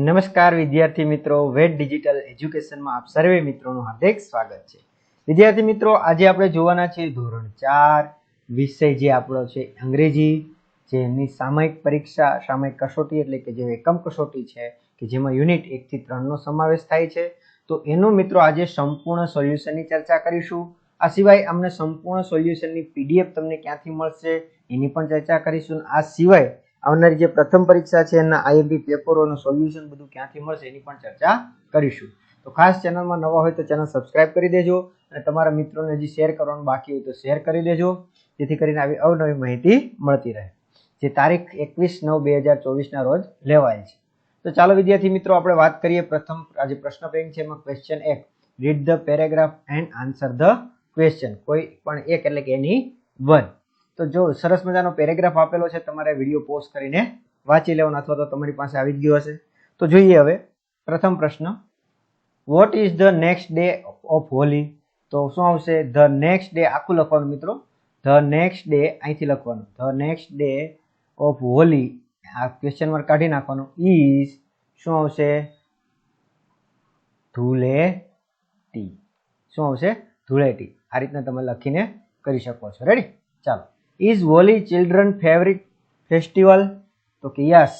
નમસ્કાર વિદ્યાર્થી મિત્રો વેટ ડિજિટલ એજ્યુકેશનમાં આપ સર્વે મિત્રોનું હાર્દિક સ્વાગત છે. વિદ્યાર્થી મિત્રો, આજે આપણે જોવાના છે ધોરણ ચાર વિષય જે આપણો છે અંગ્રેજી જેની સામયિક પરીક્ષા, સામયિક કસોટી એટલે કે જે એકમ કસોટી છે, કે જેમાં યુનિટ એકથી ત્રણનો સમાવેશ થાય છે. તો એનું મિત્રો આજે સંપૂર્ણ સોલ્યુશનની ચર્ચા કરીશું. આ સિવાય અમને સંપૂર્ણ સોલ્યુશનની પીડીએફ તમને ક્યાંથી મળશે એની પણ ચર્ચા કરીશું. આ સિવાય આવનારી જે પ્રથમ પરીક્ષા છે એના આઈએમપી પેપરોનું સોલ્યુશન બધું ક્યાંથી મળશે એની પણ ચર્ચા કરીશું. તો ખાસ ચેનલમાં નવા હોય તો ચેનલ સબસ્ક્રાઇબ કરી દેજો અને તમારા મિત્રોને હજી શેર કરવાનું બાકી હોય તો શેર કરી દેજો. જેથી કરીને આવી અવનવી માહિતી મળતી રહે. જે તારીખ એકવીસ નવ બે હજાર ચોવીસના રોજ લેવાયેલ છે. તો ચાલો વિદ્યાર્થી મિત્રો, આપણે વાત કરીએ પ્રથમ આજે પ્રશ્ન બેંક છે એમાં ક્વેશ્ચન એક. Read the paragraph and answer the question કોઈ પણ એક એટલે કે એની વન. તો જો સરસ મજાનો પેરેગ્રાફ આપેલો છે, તમારે વીડિયો પોઝ કરીને વાંચી લેવાનો અથવા તો તમારી પાસે આવી ગયો હશે. તો જોઈએ હવે, પ્રથમ પ્રશ્ન. What is the next day of Holi તો શું આવશે? ધ નેક્સ્ટ ડે આખું લખવાનું મિત્રો. ધ નેક્સ્ટ ડે અહીંથી લખવાનું. The next day of Holi આ ક્વેશ્ચન માર્ક કાઢી નાખવાનું. ઇઝ શું આવશે? ધૂળેટી. શું આવશે? ધૂળેટી. આ રીતના તમે લખીને કરી શકો છો. રેડી ચાલો. Is Holi children favourite festival તો કે યસ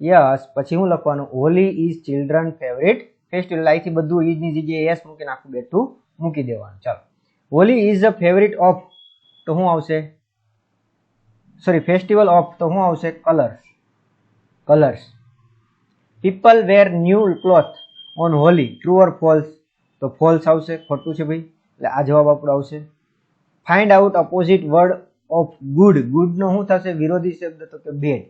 યસ પછી હું લખવાનું Holi is children favourite festival અહીંથી બધું ઈજની જગ્યાએ યસ મૂકીને આખું બેઠું મૂકી દેવાનું. ચાલો. Holi is a favourite of તો શું આવશે? સોરી ફેસ્ટિવલ ઓફ તો શું આવશે? Colours colours people wear new cloth on Holi true or false તો ફોલ્સ આવશે, ખોટું છે ભાઈ. એટલે આ જવાબ આપણો આવશે. Find out opposite word of good ગુડનો શું થશે? વિરોધી શબ્દ તો કે બેડ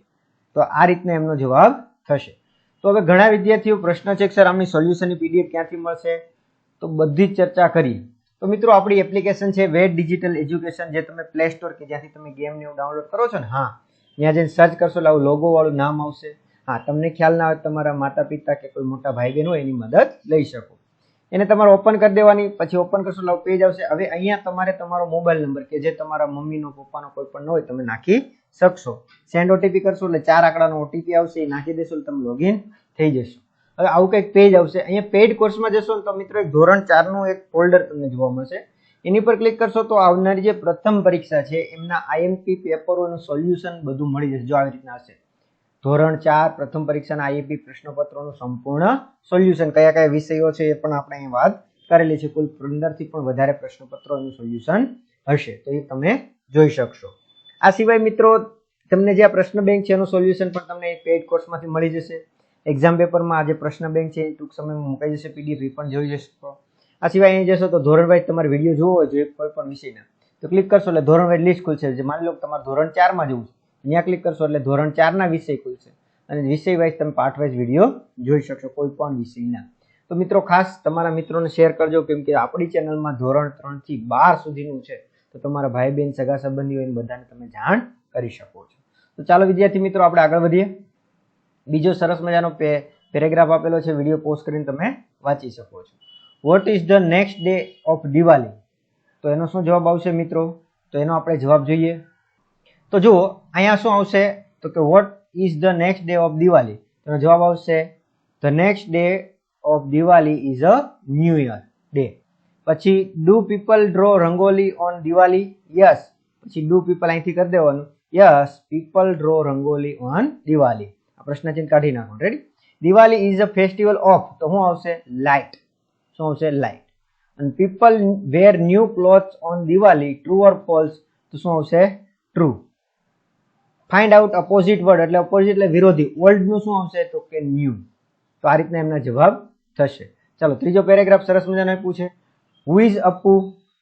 તો આ રીતના એમનો જવાબ થશે. તો હવે ઘણા વિદ્યાર્થીઓ પ્રશ્ન છે સર, આમની સોલ્યુશનની પીડીએફ ક્યાંથી મળશે? તો બધી જ ચર્ચા કરી. તો મિત્રો, આપણી એપ્લિકેશન છે વેટ ડિજિટલ એજ્યુકેશન, જે તમે પ્લે સ્ટોર કે જ્યાંથી તમે ગેમને એવું ડાઉનલોડ કરો છો ને? હા. ત્યાં જઈને સર્ચ કરશો એટલે આવું લોગો વાળું નામ આવશે. હા, તમને ખ્યાલ ના આવે તમારા માતા પિતા કે કોઈ મોટા ભાઈ બહેન એની મદદ લઈ શકો. એને તમારે ઓપન કરી દેવાની, પછી ઓપન કરશો એટલે પેજ આવશે. હવે અહીંયા તમારે તમારો મોબાઈલ નંબર કે જે તમારા મમ્મીનો, પપ્પાનો કોઈ પણ હોય, તમે નાખી શકશો. સેન્ડ ઓટીપી કરશો એટલે ચાર આંકડાનો ઓટીપી આવશે, એ નાખી દેશો એટલે તમે લોગિન થઈ જશો. હવે આવું કંઈક પેજ આવશે. અહીંયા પેઇડ કોર્સમાં જશો ને તો મિત્રો એક ધોરણ ચારનું એક ફોલ્ડર તમને જોવા મળશે. એની પર ક્લિક કરશો તો આવનારી જે પ્રથમ પરીક્ષા છે, એમના આઈએમપી પેપરોનું સોલ્યુશન બધું મળી જશે, જો આવી રીતના હશે. ધોરણ ચાર પ્રથમ પરીક્ષાના આઈએપી પ્રશ્નપત્રોનું સંપૂર્ણ સોલ્યુશન. કયા કયા વિષયો છે એ પણ આપણે અહીં વાત કરેલી છે. કુલ પંદરથી પણ વધારે પ્રશ્નપત્રોનું સોલ્યુશન હશે. તો એ તમે જોઈ શકશો. આ સિવાય મિત્રો, તમને જે આ પ્રશ્ન બેંક છે એનું સોલ્યુશન પણ તમને પેઇડ કોર્સમાંથી મળી જશે. એક્ઝામ પેપરમાં આ જે પ્રશ્ન બેંક છે એ ટૂંક સમયમાં મુકાઈ જશે. પીડીએફ પણ જોઈ જશો. આ સિવાય અહીં જશો તો ધોરણ વાઇઝ તમારે વીડિયો જોવો હોય જોઈએ કોઈ પણ વિષયના. તો ક્લિક કરશો એટલે ધોરણ વાઇઝ લિસ્ટ ખુલશે. જે માની લો તમારે ધોરણ ચારમાં જવું છે. અહીંયા ક્લિક કરશો એટલે ધોરણ ચારના વિષય ખુલશે અને વિષય વાઇઝ તમે પાઠ વાઇઝ વીડિયો જોઈ શકશો, કોઈ પણ વિષયના તો મિત્રો ખાસ તમારા મિત્રોને શેર કરજો, કેમ કે આપણી ચેનલમાં ધોરણ ત્રણથી બાર સુધીનું છે. તો તમારા ભાઈ બહેન, સગા સંબંધીઓ એને બધાને તમે જાણ કરી શકો છો. તો ચાલો વિદ્યાર્થી મિત્રો, આપણે આગળ વધીએ. બીજો સરસ મજાનો પેરેગ્રાફ આપેલો છે વીડિયો પોસ્ટ કરીને તમે વાંચી શકો છો. What is the next day of Diwali તો એનો શું જવાબ આવશે મિત્રો? તો એનો આપણે જવાબ જોઈએ. તો જુઓ, અહીંયા શું આવશે? તો કે what is the next day of Diwali એનો જવાબ આવશે the next day of Diwali is a new year day પછી do people draw rangoli on Diwali yes પછી ડુ પીપલ અહીંથી કરી દેવાનું? Yes people draw rangoli on Diwali આ પ્રશ્ન કાઢી નાખો. Ready Diwali is a festival of તો શું આવશે? લાઇટ શું આવશે? લાઇટ અને people wear new clothes on Diwali true or false તો શું આવશે? True find out opposite word એટલે અપોઝિટ એટલે વિરોધી. ઓલ્ડ શું આવશે? તો કે ન્યૂ તો આ રીતના એમના જવાબ થશે. ચાલો, ત્રીજો પેરેગ્રાફ સરસ મજાનો છે. હુ ઇઝ અપ્પુ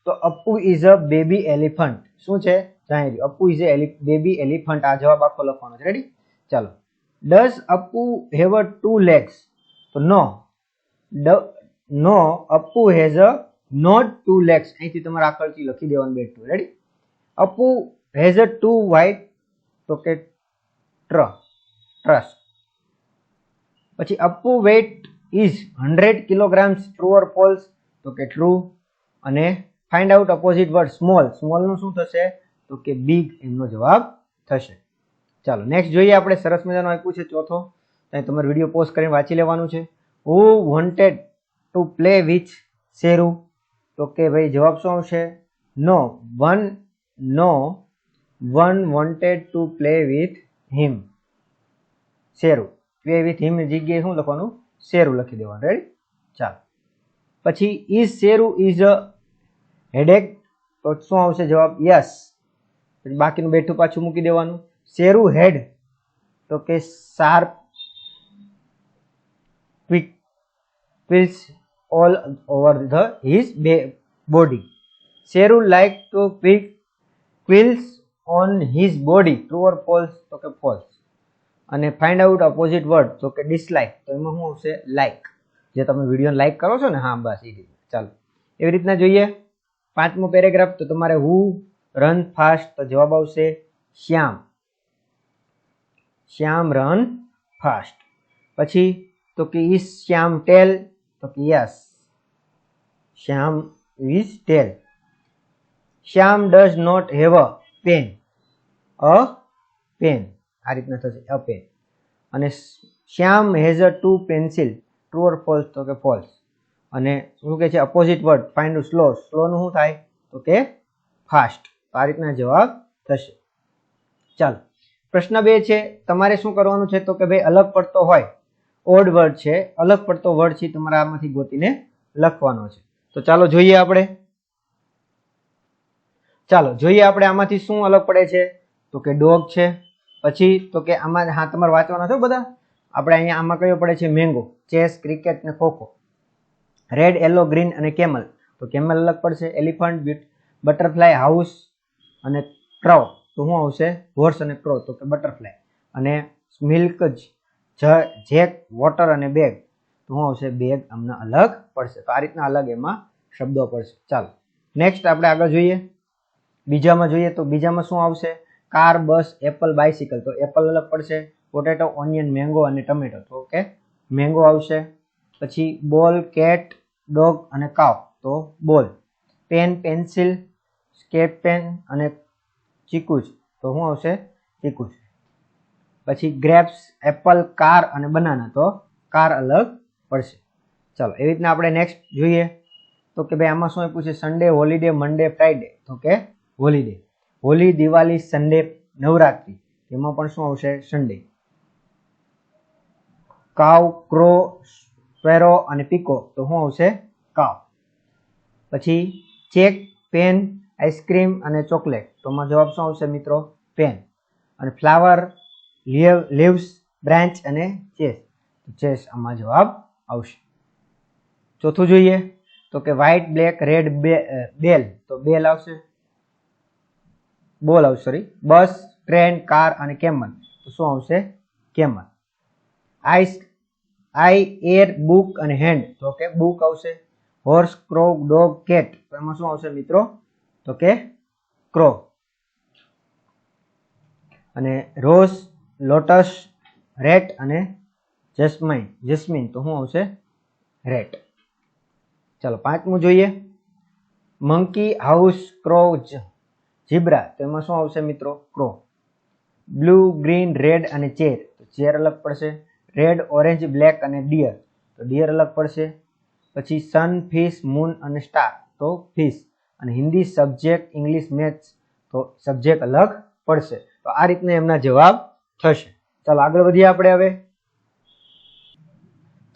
તો Appu is a baby elephant શું છે? જાણી Appu is a baby elephant આ જવાબ આખો લખવાનો છે. રેડી ચાલો. Does Appu have a two legs તો no no Appu has a not two legs અહીંથી તમારે આકળથી લખી દેવાનું બેઠું ready Appu has a two white તો કે ટ્ર ટ્રસ્ટ પછી Appu weight is hundred kilograms true or false તો કે ટ્રુ અને find out opposite word small સ્મોલનું શું થશે? તો કે બિગ એમનો જવાબ થશે. ચાલો નેક્સ્ટ જોઈએ આપણે સરસ મજાનો આપ્યું છે ચોથો. ત્યાં તમારે વીડિયો પોસ્ટ કરીને વાંચી લેવાનું છે. Who wanted to play with Sheru તો કે ભાઈ જવાબ શું આવશે? No one no one wanted to play with him Sheru play with him જગ્યાએ શું લખવાનું? શેરુ લખી દેવાનું. રેડી ચાલો. પછી is Sheru is a headache તો શું આવશે જવાબ? યસ બાકીનું બેઠું પાછું મૂકી દેવાનું. શેરુ હેડ તો કે sharp quick quills all over the, his body body. Like to quick pick quills his body true or false તો કે ફોલ્સ અને ફાઇન્ડ આઉટ ઓપોઝિટ વર્ડ તો કે ડિસલાઇક તો એમાં શું આવશે? લાઇક જે તમે વીડિયો લાઇક કરો છો ને, હા, બસ, એ રીતે. ચાલો. એવી રીતના જોઈએ. પાંચમો પેરેગ્રાફ, તો તમારે હુ રન ફાસ્ટ તો જવાબ આવશે શ્યામ. શ્યામ રન ફાસ્ટ પછી, તો કે ઇઝ શ્યામ ટેલ તો કે yes Shyam is tall Shyam does not have a pen. A pen. આ રીતના થશે. A pen. અને Shyam has a two pencil. True or false? તો કે ફોલ્સ. અને શું કહે છે? Opposite word. Find slow. સ્લોનું શું થાય? તો કે ફાસ્ટ. તો આ રીતના જવાબ થશે. ચાલો. પ્રશ્ન બે છે. તમારે શું કરવાનું છે? તો કે ભાઈ, અલગ પડતો હોય. ઓડ વર્ડ છે. અલગ પડતો વર્ડ છે તમારે આમાંથી ગોતીને લખવાનો છે. તો ચાલો જોઈએ આપણે. ચાલો, જોઈએ આપણે આમાંથી શું અલગ પડે છે. તો કે ડોગ છે. પછી તો કે આમાં, હા, તમારે વાંચવાના છો બધા? આપણે અહીંયા આમાં કયો પડે છે? મેંગો, ચેસ, ક્રિકેટ ને ખોખો રેડ, યલો, ગ્રીન અને કેમલ. તો કેમલ અલગ પડશે? એલિફન્ટ બટરફ્લાય, હાઉસ અને ક્રો તો શું આવશે? હોર્સ અને ક્રો તો કે બટરફ્લાય. અને મિલ્ક જેક, વોટર અને બેગ. તો શું આવશે? બેગ અમને અલગ પડશે. તો આ રીતના અલગ એમાં શબ્દો પડશે. ચાલો, નેક્સ્ટ આપણે આગળ જોઈએ. બીજામાં જોઈએ તો બીજામાં શું આવશે? Car, bus, apple, bicycle. તો એપલ અલગ પડશે, પોટેટો, ઓનિયન, મેંગો અને ટમેટો. તો કે મેંગો આવશે, પછી બોલ, કેટ, ડોગ અને કાવ. તો બોલ. પેન, પેન્સિલ, સ્કેચ પેન અને ચીકુજ તો શું આવશે? ચીકુજ પછી ગ્રેપ્સ, એપલ, કાર અને બનાના. તો કાર અલગ પડશે. ચાલો, એવી રીતના આપણે નેક્સ્ટ જોઈએ. તો કે ભાઈ, આમાં શું આપ્યું છે? સન્ડે, હોલિડે, મંડે ફ્રાઈડે તો કે હોલિડે હોલી, દિવાળી, સન્ડે, નવરાત્રી, એમાં પણ શું આવશે? સન્ડે. કાવ ક્રો સ્પેરો અને પીકો. તો શું આવશે? કાવ. પછી ચેક, પેન, આઈસ્ક્રીમ અને ચોકલેટ. તો એમાં જવાબ શું આવશે મિત્રો? પેન. અને ફ્લાવર લીવ્સ, બ્રાન્ચ અને ચેસ. ચેસ આમાં જવાબ આવશે. ચોથું જોઈએ. તો કે વ્હાઇટ, બ્લેક, રેડ બેલ. તો બેલ આવશે. બોલ આવશે સોરી બસ, ટ્રેન, કાર અને કેમલ. તો શું આવશે? Camel. Ice, eye, air, book અને હેન્ડ. તો કે બુક આવશે. Horse, crow, dog, cat. તો એમાં શું આવશે મિત્રો? તો કે ક્રો. અને રોઝ, લોટસ, રેટ અને જેસ્માઇન. જેસ્મિન. તો શું આવશે? રેટ. ચાલો, પાંચમું જોઈએ. મંકી, હાઉસ ક્રો ઝીબ્રા તો એમાં શું આવશે મિત્રો? ક્રો બ્લુ, ગ્રીન, રેડ અને ચેર. તો ચેર અલગ પડશે. રેડ, ઓરેન્જ, બ્લેક અને ડિયર. તો ડિયર અલગ પડશે. પછી સન, ફિશ, મૂન અને સ્ટાર. તો ફિશ. અને હિન્દી સબ્જેક્ટ ઇંગ્લિશ મેથ્સ. તો સબ્જેક્ટ અલગ પડશે. તો આ રીતના એમના જવાબ થશે. ચાલો આગળ વધીએ આપણે હવે.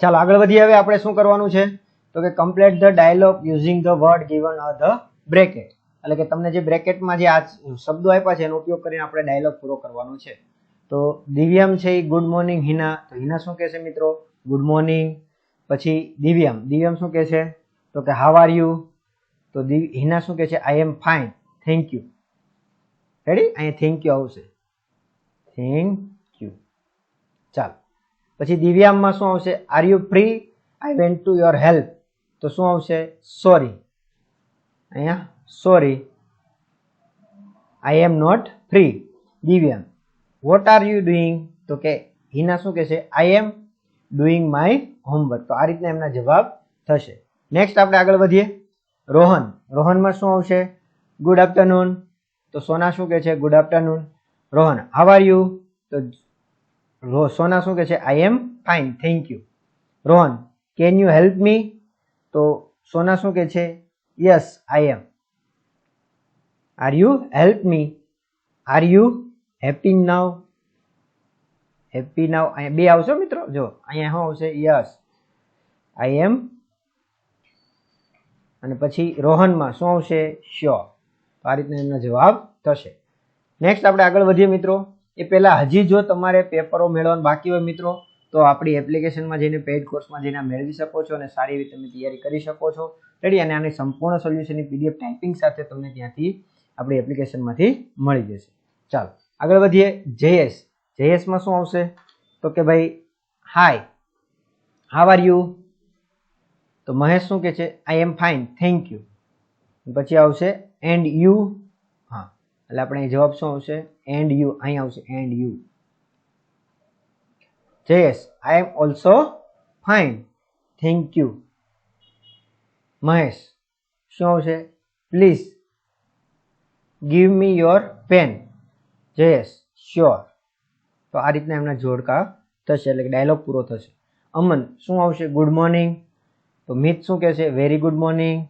ચાલો આગળ વધીએ હવે આપણે શું કરવાનું છે? તો કે complete the dialogue using the word given a the bracket એટલે કે તમને જે બ્રેકેટમાં જે આ શબ્દો આપ્યા છે, એનો ઉપયોગ કરીને આપણે ડાયલોગ પૂરો કરવાનો છે. તો દિવ્યામ છે એ ગુડ મોર્નિંગ હિના તો હિના શું કહે છે મિત્રો? ગુડ મોર્નિંગ પછી દિવ્યામ. દિવ્યામ શું કહે છે? તો કે હાવ આર યુ તો હિના શું કહે છે? I am fine thank you ready અહીંયા થેન્ક યુ આવશે. થેન્ક યુ ચાલો. પછી દિવ્યામમાં શું આવશે? Are you free I went to your help તો શું આવશે? સોરી અહીંયા sorry I am not free Divyang what are you doing તો કે, હિના શું કહે છે? I am doing my homework તો આ રીતના એમના જવાબ થશે. નેક્સ્ટ આપણે આગળ વધીએ. રોહન. રોહનમાં શું આવશે? ગુડ આફ્ટરનૂન તો સોના શું કહે છે? Good afternoon Rohan how are you તો સોના શું કહે છે? I am fine thank you Rohan can you help me તો સોના શું કહે છે? Yes I am are you help me are you happy now happy now અહીંયા બે આવશે મિત્રો. જો, અહીંયા શું આવશે? યસ આઈ એમ અને પછી રોહનમાં શું આવશે? શ્યોર તો આ રીતના એમનો જવાબ થશે. નેક્સ્ટ આપણે આગળ વધીએ મિત્રો. એ પહેલાં હજી જો તમારે પેપરો મેળવવાનું બાકી હોય મિત્રો, તો આપણી એપ્લિકેશનમાં જઈને પેઇડ કોર્સમાં જઈને મેળવી શકો છો અને સારી રીતે તમે તૈયારી કરી શકો છો. રેડી અને આની સંપૂર્ણ સોલ્યુશનની પીડીએફ ટાઈપિંગ સાથે તમને ત્યાંથી આપણી એપ્લિકેશનમાંથી મળી જશે. ચાલો, આગળ વધીએ. જેએસ જેએસમાં શું આવશે? તો કે ભાઈ હાય હાવ આર યુ તો મહેશ શું કે છે? I am fine thank you પછી આવશે એન્ડ યુ હા, એટલે આપણે જવાબ શું આવશે? એન્ડ યુ અહીં આવશે and you Jayesh I am also fine thank you Mahesh, શું આવશે? Please give me your pen Jayesh sure તો આ રીતના એમના જોડકા થશે, એટલે કે ડાયલોગ પૂરો થશે. અમન, શું આવશે? ગુડ મોર્નિંગ તો મિત શું કહે છે very good morning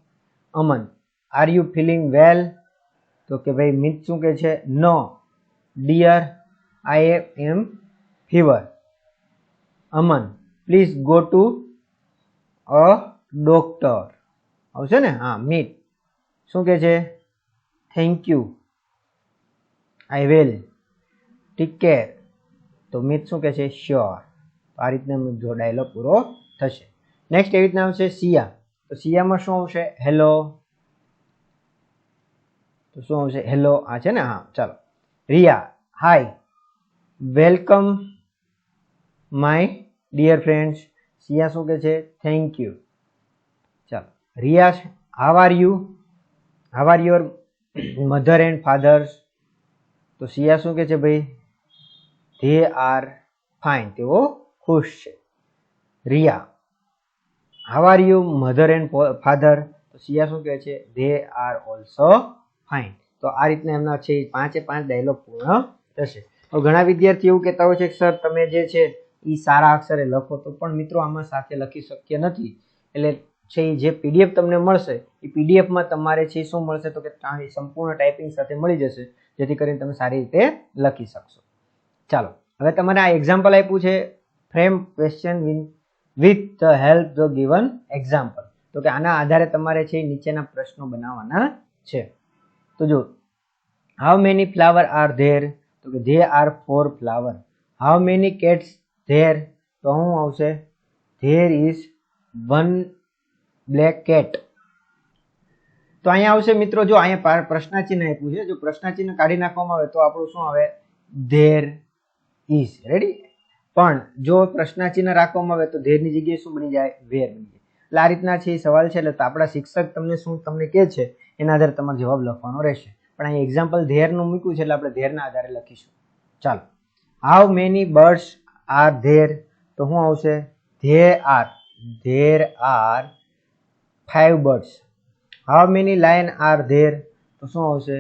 Aman are you feeling well તો કે ભાઈ, મિત શું કહે છે? No dear I am fever Aman please go to a doctor આવશે ને? હા, મિત. શું કહે છે? Thank you I will take care તો મિત શું કહે છે? શ્યોર આ રીતના જો ડાયલોગ પૂરો થશે. નેક્સ્ટ એવી રીતના આવશે સિયા. તો સિયામાં શું આવશે? હેલો તો શું આવશે? હેલો આ છે ને? હા, ચાલો. Riya. Hi welcome my dear friends Siya શું કહે છે? થેન્ક યુ ચાલો. Riya how are you how are your mother and fathers તો સિયા શું કહે છે ભાઈ? ધે આર ફાઇન તેઓ ખુશ છે. Riya how are you mother and father તો સિયા શું કહે છે? ધે આર ઓલ્સો ફાઇન તો આ રીતના એમના છે પાંચે પાંચ ડાયલોગ પૂર્ણ થશે. તો ઘણા વિદ્યાર્થી એવું કહેતા હોય છે કે સર તમે જે છે એ સારા અક્ષરે લખો. તો પણ મિત્રો આમાં સાથે લખી શક્ય નથી. એટલે છે એ જે પીડીએફ તમને મળશે એ પીડીએફમાં તમારે છે શું મળશે? તો કે સંપૂર્ણ ટાઈપિંગ સાથે મળી જશે, જેથી કરીને તમે સારી રીતે લખી શકશો. ચાલો, હવે તમારે આ એક્ઝામ્પલ આપ્યું છે frame question with the help the given example તો કે આના આધારે તમારે છે નીચેના પ્રશ્નો બનાવવાના છે. તો જો how many flower are there તો કે they are four flower how many cats there તો શું આવશે there is one black cat તો અહીંયા આવશે મિત્રો, જો અહીંયા પ્રશ્નાચિહ્ન આપ્યું છે, જો પ્રશ્નાચિહ્ન કાઢી નાખવામાં આવે તો આપણું શું આવે? ધેર ઇઝ રેડી પણ જો પ્રશ્નાચિહ્ન રાખવામાં આવે તો ધેરની જગ્યાએ શું બની જાય? વેર બની જાય. એટલે આ રીતના છે એ સવાલ છે, એટલે આપણા શિક્ષક તમને શું તમને કહે છે, એના આધારે તમારે જવાબ લખવાનો રહેશે. પણ અહીં એક્ઝામ્પલ ધેરનું મૂક્યું છે, એટલે આપણે ધેરના આધારે લખીશું. ચાલો. How many birds are there તો શું આવશે? There are there are five birds how many lion are there તો શું આવશે?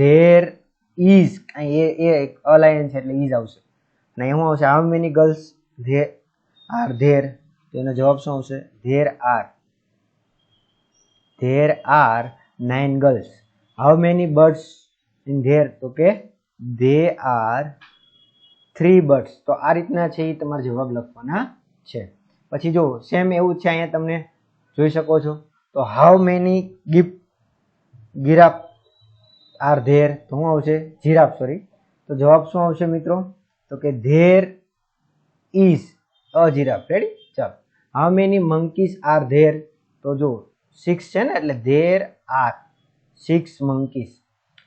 ધેર ઇઝ એ એ એક અલાયન છે એટલે ઇઝ આવશે. અને શું આવશે? How many girls they are there તો એનો જવાબ શું આવશે? There are there are nine girls how many birds in there તો કે ધે આર થ્રી બર્ડ્સ તો આ રીતના છે એ તમારે જવાબ લખવાના છે. પછી જો સેમ એવું છે અહીંયા તમને જોઈ શકો છો? તો how many gift giraffe are there તો શું આવશે? જીરાફ સોરી તો જવાબ શું આવશે મિત્રો? તો કે there is a giraffe ready ચાલો. How many monkeys are there તો જો સિક્સ છે ને? એટલે there are six monkeys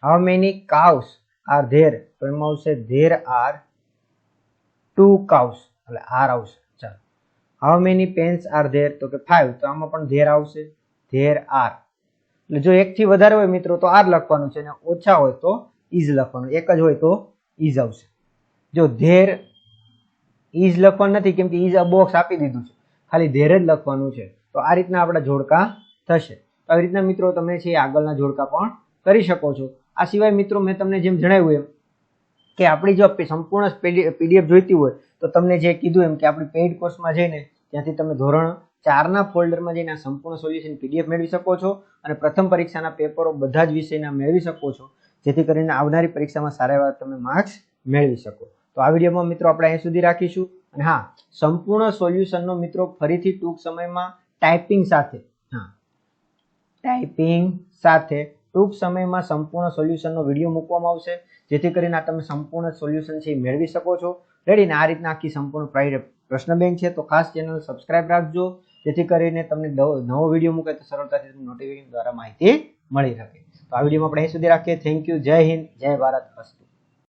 how many cows are there તો એમાં આવશે ધેર આર ટુ કાઉસ એટલે આર આવશે. How many pens are there તો કે ફાઈવ તો આમાં પણ ધેર આવશે. ધેર આર એટલે જો એકથી વધારે હોય મિત્રો, તો આર લખવાનું છે. અને ઓછા હોય તો ઇઝ લખવાનું. એક જ હોય તો ઇઝ આવશે. જો ધેર ઇઝ લખવાનું નથી, કેમ કે ઇઝ અ બોક્સ આપી દીધું છે. ખાલી ધેર જ લખવાનું છે. તો આ રીતના આપણા જોડકા થશે. આવી રીતના મિત્રો, તમે છે આગળના જોડકા પણ કરી શકો છો. આ સિવાય મિત્રો, મેં તમને જેમ જણાવ્યું એમ કે આપણી જો સંપૂર્ણ પીડીએફ જોઈતી હોય તો તમને જે કીધું એમ કે આપણી પેઇડ કોર્સમાં જઈને ત્યાંથી તમે ધોરણ ચારના ફોલ્ડરમાં જઈને આ સંપૂર્ણ સોલ્યુશન પીડીએફ મેળવી શકો છો અને પ્રથમ પરીક્ષાના પેપરો બધા જ વિષયના મેળવી શકો છો. જેથી કરીને આવનારી પરીક્ષામાં સારા એવા તમે માર્ક્સ મેળવી શકો. તો આ વિડીયોમાં મિત્રો આપણે અહીં સુધી રાખીશું. અને હા, સંપૂર્ણ સોલ્યુશનનો મિત્રો ફરીથી ટૂંક સમયમાં ટાઈપિંગ સાથે. હા. ટાઈપિંગ સાથે. ટૂંક સમયમાં સંપૂર્ણ સોલ્યુશનનો વીડિયો મૂકવામાં આવશે. જેથી કરીને આ તમે સંપૂર્ણ સોલ્યુશન છે મેળવી શકો છો. રેડીને આ રીતના આખી સંપૂર્ણ પ્રશ્ન બેંક છે. તો ખાસ ચેનલ સબસ્ક્રાઇબ રાખજો. જેથી કરીને તમને નવો નવો વીડિયો મૂકે તો સરળતાથી તમને નોટિફિકેશન દ્વારા માહિતી મળી શકે. તો આ વિડીયોમાં આપણે અહીં સુધી રાખીએ. થેન્ક યુ જય હિન્દ. જય ભારત. અસ્તુ